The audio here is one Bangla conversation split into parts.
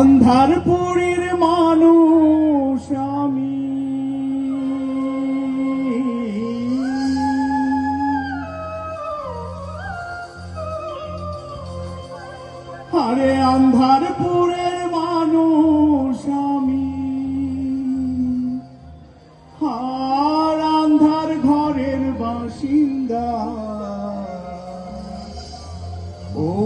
আন্ধারপুরের মানুষ আমি। আরে আন্ধারপুরের মানুষ আমি। আর আন্ধার ঘরের বাসিন্দা। ও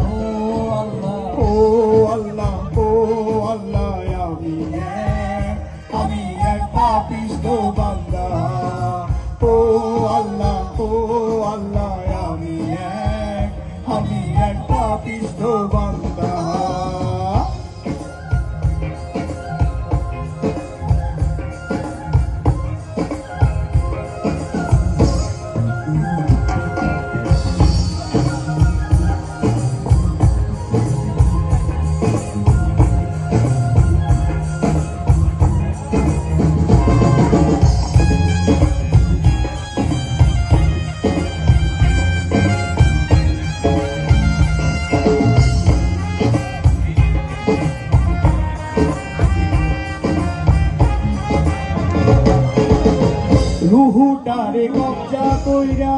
ও আল্লাহ আমি এক আমি এক বান্দা রুহুটারে কবজা কইরা।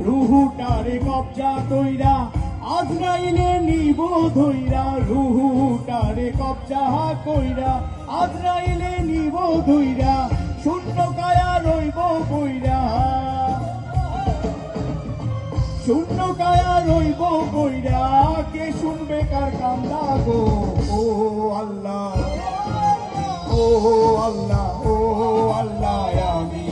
রুহুটারে কবজা কইরা, আজরাইলে নিব ধইরা। রুহুটারে কবজা কইরা, আজরাইলে নিব ধইরা। শূন্য কায়া রইব কইরা। শূন্য কায়া রইব কইরা, কে শুনবে কার কান্দা গো? ও আল্লাহ। ও আল্লাহ ও আল্লাহ আমি এক